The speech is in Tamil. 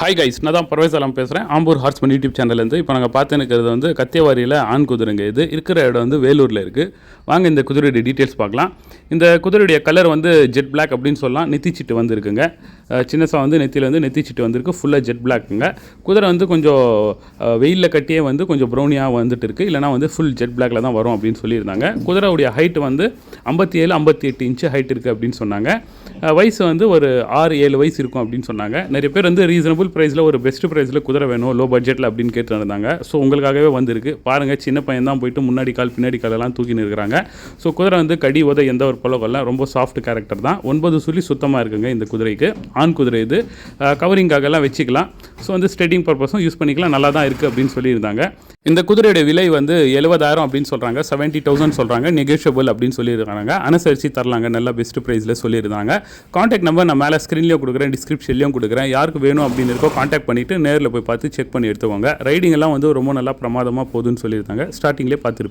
ஹாய் கைஸ் நான் தான் பர்வேஸ் அலாம் பேசுகிறேன் ஆம்பூர் ஹார்ஸ்மன் யூடியூப் சேனல்லேருந்து இப்போ நாங்கள் பார்த்து இருக்கிறது வந்து கத்தியவாரியில் ஆண் குதிரைங்க இது. இருக்கிற இடம் வந்து வேலூரில் இருக்குது வாங்க இந்த குதிரையுடைய டீட்டெயில்ஸ் பார்க்கலாம். இந்த குதிரையுடைய கலர் வந்து ஜெட் பிளாக் அப்படின்னு சொல்லலாம். நெத்திச்சிட்டு வந்துருக்குங்க சின்னசா வந்து நெத்தியில் வந்து நெத்திச்சிட்டு வந்திருக்கு ஃபுல்லாக ஜெட் பிளாக்குங்க குதிரை வந்து கொஞ்சம் வெயிலில் கட்டியே வந்து கொஞ்சம் ப்ரௌனியாக வந்துட்டு இருக்குது இல்லைனா வந்து ஃபுல் ஜெட் பிளாக்ல தான் வரும் அப்படின்னு சொல்லியிருந்தாங்க. குதிரையுடைய ஹைட் வந்து ஐம்பத்தி ஏழு ஐம்பத்தி எட்டு இன்ச்சு ஹைட் இருக்குது அப்படின்னு சொன்னாங்க. வயசு வந்து ஒரு ஆறு ஏழு வயசு இருக்கும் அப்படின்னு சொன்னாங்க. நிறைய பேர் வந்து ரீசனபிள் ப்ரைஸில் ஒரு பெஸ்ட் ப்ரைஸில் குதிரை வேணும் லோ பட்ஜெட்டில் அப்படின்னு கேட்டுருந்தாங்க ஸோ உங்களுக்காகவே வந்திருக்கு. பாருங்கள் சின்ன பையன் தான் போயிட்டு முன்னாடி கால் பின்னாடி காலெல்லாம் தூக்கின்னு இருக்கிறாங்க. ஸோ குதிரை வந்து கடி உத எந்த ஒரு பழக்கம்ல ரொம்ப சாஃப்ட் கேரக்டர் தான். ஒன்பது சுழி சுத்தமாக இருக்குங்க இந்த குதிரைக்கு. ஆண் குதிரை இது. கவரிங்காகலாம் வச்சுக்கலாம். ஸோ வந்து ஸ்டெடிங் பர்பஸும் யூஸ் பண்ணிக்கலாம். நல்லா தான் இருக்குது அப்படின்னு சொல்லியிருந்தாங்க. இந்த குதிரையோட விலை வந்து எழுபதாயிரம் அப்படின்னு சொல்கிறாங்க செவன்ட்டி தௌசண்ட் சொல்கிறாங்க நெகோஷியபிள் அப்படின்னு சொல்லியிருக்காங்க. அனுசரித்து தரலாங்க. நல்ல பெஸ்ட் ப்ரைஸில் சொல்லியிருந்தாங்க. காண்டாக்ட் நம்பர் நான் மேலே ஸ்க்ரீன்லேயும் கொடுக்குறேன் டிஸ்கிரிப்ஷன்லேயும் கொடுக்குறேன். யாருக்கு வேணும் அப்படின்னு இருக்கோ காண்டாக்ட் பண்ணிவிட்டு நேரில் போய் பார்த்து செக் பண்ணி எடுத்துக்கோங்க. ரைடிங் எல்லாம் வந்து ரொம்ப நல்லா பிரமாதமாக போகுதுன்னு சொல்லியிருந்தாங்க. ஸ்டார்டிங்லேயே பார்த்துருப்பேன்